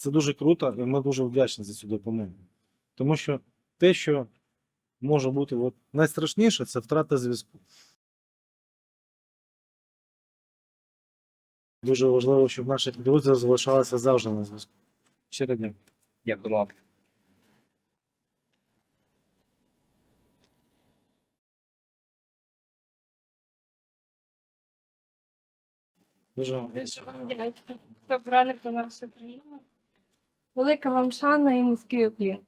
Це дуже круто, і ми дуже вдячні за цю допомогу. Тому що те, що може бути от, найстрашніше, це втрата зв'язку. Дуже важливо, щоб наші друзі залишалися завжди на зв'язку. Щиро дякую. Дякую вам. Дуже вам вам дякую. До наша країна. Велика вам шана і низький уклін.